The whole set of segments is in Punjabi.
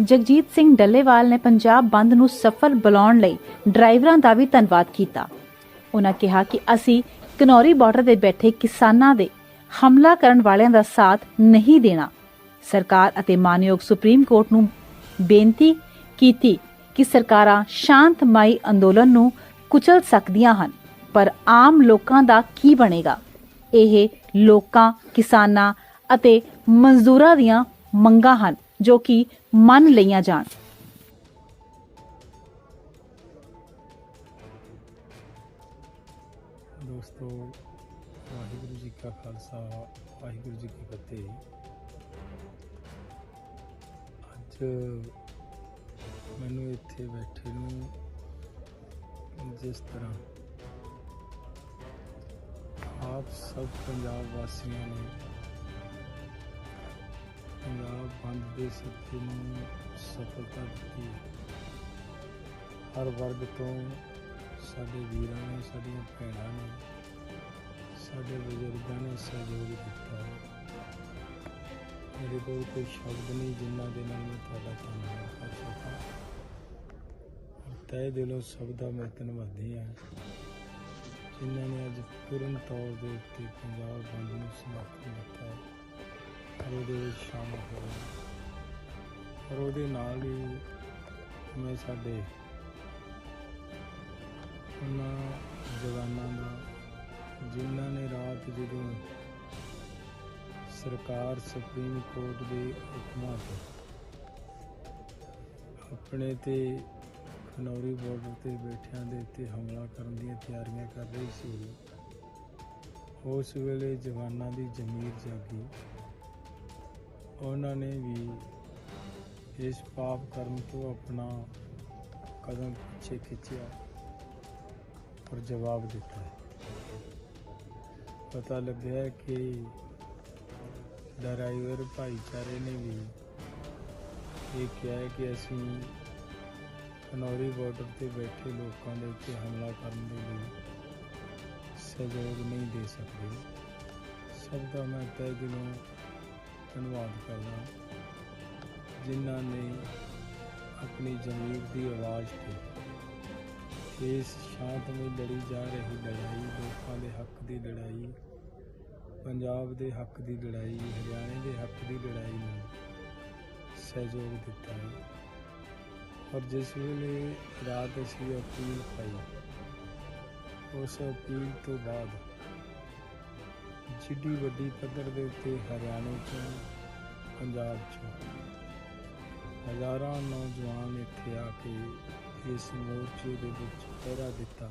ਜਗਜੀਤ ਸਿੰਘ ਡੱਲੇਵਾਲ ਨੇ ਪੰਜਾਬ ਬੰਦ ਨੂੰ ਸਫਲ ਬਣਾਉਣ ਲਈ ਡਰਾਈਵਰਾਂ ਦਾ ਵੀ ਧੰਨਵਾਦ ਕੀਤਾ। ਉਹਨਾਂ ਕਿਹਾ ਕਿ ਅਸੀਂ ਕਨੌਰੀ ਬਾਰਡਰ ਤੇ ਬੈਠੇ ਕਿਸਾਨਾਂ ਦੇ ਹਮਲਾ ਕਰਨ ਵਾਲਿਆਂ ਦਾ ਸਾਥ ਨਹੀਂ ਦੇਣਾ। ਸਰਕਾਰ ਅਤੇ ਮਾਨਯੋਗ ਸੁਪਰੀਮ ਕੋਰਟ ਨੂੰ ਬੇਨਤੀ ਕੀਤੀ ਕਿ ਸਰਕਾਰਾਂ ਸ਼ਾਂਤਮਈ ਅੰਦੋਲਨ ਨੂੰ ਕੁਚਲ ਸਕਦੀਆਂ ਹਨ, ਪਰ ਆਮ ਲੋਕਾਂ ਦਾ ਕੀ ਬਣੇਗਾ? ਇਹ ਲੋਕਾਂ, ਕਿਸਾਨਾਂ ਅਤੇ ਮਜ਼ਦੂਰਾਂ ਦੀਆਂ ਮੰਗਾਂ ਹਨ। ਜੋ ਕਿ ਮੰਨ ਲਈਆਂ ਜਾਣ। ਦੋਸਤੋ, ਵਾਹਿਗੁਰੂ ਜੀ ਕਾ ਖਾਲਸਾ, ਵਾਹਿਗੁਰੂ ਜੀ ਕੀ ਫਤਿਹ। ਅੱਜ ਮੈਨੂੰ ਇੱਥੇ ਬੈਠੇ ਨੂੰ ਜਿਸ ਤਰ੍ਹਾਂ ਆਪ ਸਭ ਪੰਜਾਬ ਵਾਸੀਆਂ ਨੇ ਪੰਜਾਬ ਬੰਦ ਦੇ ਸਿੱਟੇ ਨੂੰ ਸਫਲਤਾ ਦਿੱਤੀ ਹੈ। ਹਰ ਵਰਗ ਤੋਂ ਸਾਡੇ ਵੀਰਾਂ ਨੇ, ਸਾਡੀਆਂ ਭੈਣਾਂ ਨੇ, ਸਾਡੇ ਬਜ਼ੁਰਗਾਂ ਨੇ ਸਹਿਯੋਗ ਦਿੱਤਾ ਹੈ। ਮੇਰੇ ਕੋਲ ਕੋਈ ਸ਼ਬਦ ਨਹੀਂ ਜਿਨ੍ਹਾਂ ਦੇ ਨਾਲ ਮੈਂ ਤੁਹਾਡਾ ਧੰਨਵਾਦ ਕਰ ਸਕਾਂ ਤਹਿ ਦਿਲੋਂ ਸਭ ਦਾ ਮੈਂ ਧੰਨਵਾਦੀ ਹਾਂ। ਜਿਨ੍ਹਾਂ ਨੇ ਅੱਜ ਪੂਰਨ ਤੌਰ ਦੇ ਉੱਤੇ ਪੰਜਾਬ ਬੰਦ ਨੂੰ ਸਮਰਥਨ ਦਿੱਤਾ ਹੈ। ਉਹਦੇ ਵਿੱਚ ਸ਼ਾਮਲ ਹੋਏ ਔਰ ਉਹਦੇ ਨਾਲ ਹੀ ਮੈਂ ਸਾਡੇ ਉਹਨਾਂ ਜਵਾਨਾਂ ਦਾ, ਜਿਨ੍ਹਾਂ ਨੇ ਰਾਤ ਜਦੋਂ ਸਰਕਾਰ ਸੁਪਰੀਮ ਕੋਰਟ ਦੇ ਹੁਕਮਾਂ ਤੇ ਆਪਣੇ ਤੇ ਖਨੌਰੀ ਬਾਰਡਰ ਤੇ ਬੈਠਿਆਂ ਦੇ ਉੱਤੇ ਹਮਲਾ ਕਰਨ ਦੀਆਂ ਤਿਆਰੀਆਂ ਕਰ ਰਹੀ ਸੀ, ਉਸ ਵੇਲੇ ਜਵਾਨਾਂ ਦੀ ਜ਼ਮੀਰ ਜਾਗੀ। ਉਹਨਾਂ ਨੇ ਵੀ ਇਸ ਪਾਪ ਕਰਮ ਤੋਂ ਆਪਣਾ ਕਦਮ ਪਿੱਛੇ ਖਿੱਚਿਆ ਪਰ ਜਵਾਬ ਦਿੱਤਾ। ਹੈ ਪਤਾ ਲੱਗਿਆ ਕਿ ਡਰਾਈਵਰ ਭਾਈਚਾਰੇ ਨੇ ਵੀ ਇਹ ਕਿਹਾ ਕਿ ਅਸੀਂ ਕਨੌਰੀ ਬਾਰਡਰ ਤੇ ਬੈਠੇ ਲੋਕਾਂ ਦੇ ਉੱਤੇ ਹਮਲਾ ਕਰਨ ਦੇ ਲਈ ਸਹਿਯੋਗ ਨਹੀਂ ਦੇ ਸਕਦੇ। ਸਭ ਦਾ ਮੈਂ ਤਹਿ ਦਿਲੋਂ ਧੰਨਵਾਦ ਕਰਦਾ ਜਿਨ੍ਹਾਂ ਨੇ ਆਪਣੀ ਜ਼ਮੀਰ ਦੀ ਆਵਾਜ਼ ਤੇ ਇਸ ਸ਼ਾਂਤਮਈ ਲੜੀ ਜਾ ਰਹੀ ਲੜਾਈ, ਲੋਕਾਂ ਦੇ ਹੱਕ ਦੀ ਲੜਾਈ, ਪੰਜਾਬ ਦੇ ਹੱਕ ਦੀ ਲੜਾਈ, ਹਰਿਆਣੇ ਦੇ ਹੱਕ ਦੀ ਲੜਾਈ ਨੂੰ ਸਹਿਯੋਗ ਦਿੱਤਾ ਹੈ। ਔਰ ਜਿਸ ਵੇਲੇ ਰਾਤ ਅਸੀਂ ਅਪੀਲ ਪਾਈ, ਉਸ ਅਪੀਲ ਤੋਂ ਬਾਅਦ ਸਿੱਧੀ ਵੱਡੀ ਪੱਧਰ ਦੇ ਉੱਤੇ ਹਰਿਆਣੇ ਚੋਂ ਪੰਜਾਬ ਚੋਂ ਹਜ਼ਾਰਾਂ ਨੌਜਵਾਨ ਇੱਥੇ ਆ ਕੇ ਇਸ ਮੋਰਚੇ ਦੇ ਵਿੱਚ ਪਹਿਰਾ ਦਿੱਤਾ।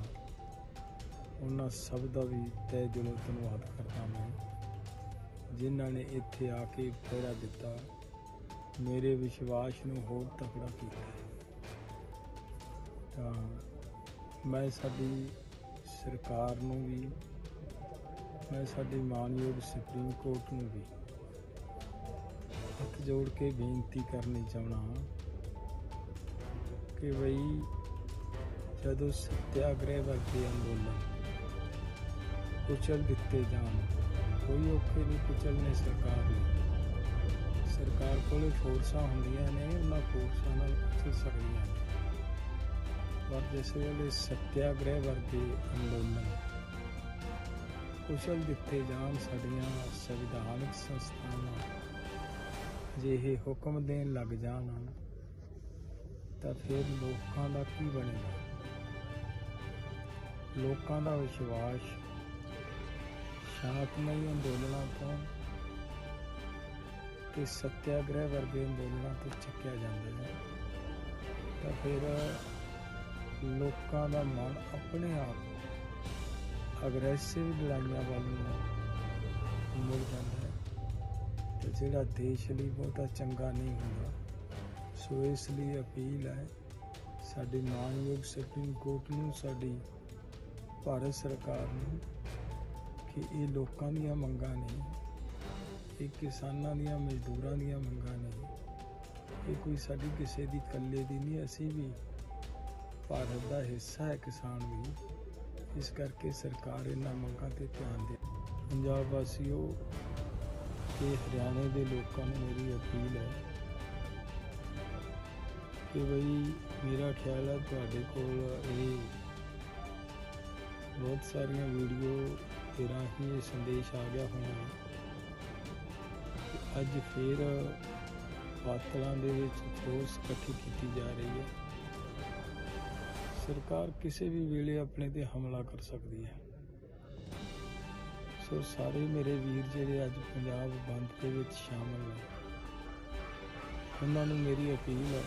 ਉਹਨਾਂ ਸਭ ਦਾ ਵੀ ਤਹਿ ਦਿਲੋਂ ਧੰਨਵਾਦ ਕਰਦਾ ਮੈਂ, ਜਿਨ੍ਹਾਂ ਨੇ ਇੱਥੇ ਆ ਕੇ ਪਹਿਰਾ ਦਿੱਤਾ। ਮੇਰੇ ਵਿਸ਼ਵਾਸ ਨੂੰ ਹੋਰ ਤਕੜਾ ਕੀਤਾ ਤਾਂ ਮੈਂ ਸਾਡੀ ਸਰਕਾਰ ਨੂੰ ਵੀ ਮੈਂ ਸਾਡੀ ਮਾਨਯੋਗ ਸੁਪਰੀਮ ਕੋਰਟ ਨੂੰ ਵੀ ਹੱਥ ਜੋੜ ਕੇ ਬੇਨਤੀ ਕਰਨੀ ਚਾਹਣਾ ਕਿ ਬਈ ਜਦੋਂ ਸਤਿਆਗ੍ਰਹਿ ਵਰਗੇ ਅੰਦੋਲਨ ਕੁਚਲ ਦਿੱਤੇ ਜਾਣ, ਕੋਈ ਔਖੇ ਨਹੀਂ ਕੁਚਲਨੇ ਸਰਕਾਰ ਨੂੰ ਸਰਕਾਰ ਕੋਲ ਫੋਰਸਾਂ ਹੁੰਦੀਆਂ ਨੇ, ਉਹਨਾਂ ਫੋਰਸਾਂ ਨਾਲ ਕੁਚਲ ਸਕਦੀਆਂ ਨੇ। ਪਰ ਜਿਸ ਵੇਲੇ ਸਤਿਆਗ੍ਰਹਿ ਵਰਗੇ ਅੰਦੋਲਨ ਕੁਸ਼ਲ ਦਿੱਤੇ ਜਾਣ ਸਾਡੀਆਂ ਸੰਵਿਧਾਨਕ ਸੰਸਥਾਵਾਂ। ਜੇ ਇਹ ਹੁਕਮ ਦੇਣ ਲੱਗ ਜਾਣ ਤਾਂ ਫਿਰ ਲੋਕਾਂ ਦਾ ਕੀ ਬਣੇਗਾ? ਲੋਕਾਂ ਦਾ ਵਿਸ਼ਵਾਸ ਸ਼ਾਂਤਮਈ ਅੰਦੋਲਨਾਂ ਤੋਂ ਤੇ ਸਤਿਆਗ੍ਰਹਿ ਵਰਗੇ ਅੰਦੋਲਨਾਂ ਤੋਂ ਚੱਕਿਆ ਜਾਂਦਾ ਹੈ। ਤਾਂ ਫਿਰ ਲੋਕਾਂ ਦਾ ਮਨ ਆਪਣੇ ਆਪ ਅਗਰੈਸਿਵ ਲੜਾਈਆਂ ਵੱਲ ਨੂੰ ਮੁੜ ਜਾਂਦਾ ਹੈ ਤੇ ਜਿਹੜਾ ਦੇਸ਼ ਲਈ ਬਹੁਤਾ ਚੰਗਾ ਨਹੀਂ ਹੁੰਦਾ, ਸੋ ਇਸ ਲਈ ਅਪੀਲ ਹੈ, ਸਾਡੇ ਮਾਨਯੋਗ ਸੁਪਰੀਮ ਕੋਰਟ ਨੂੰ, ਸਾਡੀ ਭਾਰਤ ਸਰਕਾਰ ਨੂੰ ਕਿ ਇਹ ਲੋਕਾਂ ਦੀਆਂ ਮੰਗਾਂ ਨਹੀਂ, ਇਹ ਕਿਸਾਨਾਂ ਦੀਆਂ, ਮਜ਼ਦੂਰਾਂ ਦੀਆਂ ਮੰਗਾਂ ਨਹੀਂ, ਇਹ ਕੋਈ ਸਾਡੀ ਕਿਸੇ ਦੀ ਇਕੱਲੇ ਦੀ ਨਹੀਂ, ਅਸੀਂ ਵੀ ਭਾਰਤ ਦਾ ਹਿੱਸਾ ਹੈ ਕਿਸਾਨ ਵੀ। ਇਸ ਕਰਕੇ ਸਰਕਾਰ ਇਹਨਾਂ ਮੰਗਾਂ ਤੇ ਧਿਆਨ ਦੇ ਪੰਜਾਬ ਵਾਸੀਓ ਤੇ ਹਰਿਆਣੇ ਦੇ ਲੋਕਾਂ ਨੂੰ ਮੇਰੀ ਅਪੀਲ ਹੈ ਕਿ ਬਈ ਮੇਰਾ ਖਿਆਲ ਹੈ ਤੁਹਾਡੇ ਕੋਲ ਇਹ ਬਹੁਤ ਸਾਰੀਆਂ ਵੀਡੀਓ ਦੇ ਰਾਹੀਂ ਇਹ ਸੰਦੇਸ਼ ਆ ਗਿਆ ਹੋਣਾ ਅੱਜ ਫਿਰ ਪਾਤਲਾਂ ਦੇ ਵਿੱਚ ਫੋਰਸ ਇਕੱਠੀ ਕੀਤੀ ਜਾ ਰਹੀ ਹੈ। ਸਰਕਾਰ ਕਿਸੇ ਵੀ ਵੇਲੇ ਆਪਣੇ ਤੇ ਹਮਲਾ ਕਰ ਸਕਦੀ ਹੈ। ਸੋ ਸਾਰੇ ਮੇਰੇ ਵੀਰ ਜਿਹੜੇ ਅੱਜ ਪੰਜਾਬ ਬੰਦ ਦੇ ਵਿੱਚ ਸ਼ਾਮਲ ਨੇ, ਉਹਨਾਂ ਨੂੰ ਮੇਰੀ ਅਪੀਲ ਹੈ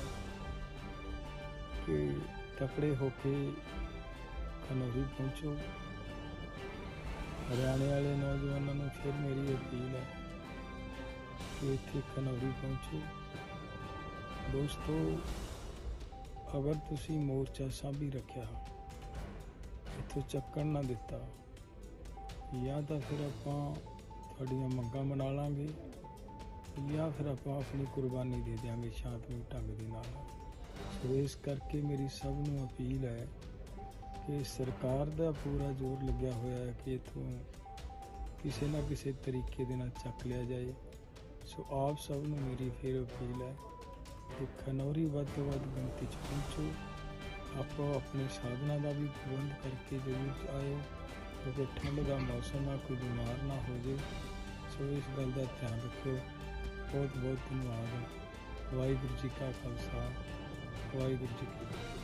ਕਿ ਤਕੜੇ ਹੋ ਕੇ ਖਨੌਰੀ ਪਹੁੰਚੋ। ਹਰਿਆਣੇ ਵਾਲੇ ਨੌਜਵਾਨਾਂ ਨੂੰ ਫਿਰ ਮੇਰੀ ਅਪੀਲ ਹੈ ਕਿ ਇੱਥੇ ਖਨੌਰੀ ਪਹੁੰਚੋ। ਦੋਸਤੋ ਅਗਰ ਤੁਸੀਂ ਮੋਰਚਾ ਸਾਂਭੀ ਰੱਖਿਆ। ਇੱਥੋਂ ਚੱਕਣ ਨਾ ਦਿੱਤਾ। ਜਾਂ ਤਾਂ ਫਿਰ ਆਪਾਂ ਤੁਹਾਡੀਆਂ ਮੰਗਾਂ ਮਨਾ ਲਾਂਗੇ, ਜਾਂ ਫਿਰ ਆਪਾਂ ਆਪਣੀ ਕੁਰਬਾਨੀ ਦੇ ਦਿਆਂਗੇ ਸ਼ਾਂਤਮਈ ਢੰਗ ਦੇ ਨਾਲ। ਸੋ ਇਸ ਕਰਕੇ ਮੇਰੀ ਸਭ ਨੂੰ ਅਪੀਲ ਹੈ ਕਿ ਸਰਕਾਰ ਦਾ ਪੂਰਾ ਜ਼ੋਰ ਲੱਗਿਆ ਹੋਇਆ ਹੈ ਕਿ ਇਥੋਂ ਕਿਸੇ ਨਾ ਕਿਸੇ ਤਰੀਕੇ ਦੇ ਨਾਲ ਚੱਕ ਲਿਆ ਜਾਏ। ਸੋ ਆਪ ਸਭ ਨੂੰ ਮੇਰੀ ਫਿਰ ਅਪੀਲ ਹੈ ਕਿ ਖਨੌਰੀ ਵੱਧ ਤੋਂ ਵੱਧ ਗਿਣਤੀ 'ਚ ਪਹੁੰਚੋ। ਆਪੋ ਆਪਣੇ ਸਾਧਨਾਂ ਦਾ ਵੀ ਪ੍ਰਬੰਧ ਕਰਕੇ ਜ਼ਰੂਰ ਆਇਓ, ਕਿਉਂਕਿ ਠੰਡ ਦਾ ਮੌਸਮ ਆ, ਕੋਈ ਬਿਮਾਰ ਨਾ ਹੋ ਜੇ। ਸੋ ਇਸ ਗੱਲ ਦਾ ਧਿਆਨ ਰੱਖਿਓ। ਬਹੁਤ ਬਹੁਤ ਧੰਨਵਾਦ। ਵਾਹਿਗੁਰੂ ਜੀ ਕਾ ਖਾਲਸਾ। ਵਾਹਿਗੁਰੂ ਜੀ ਕੀ ਫਤਿਹ।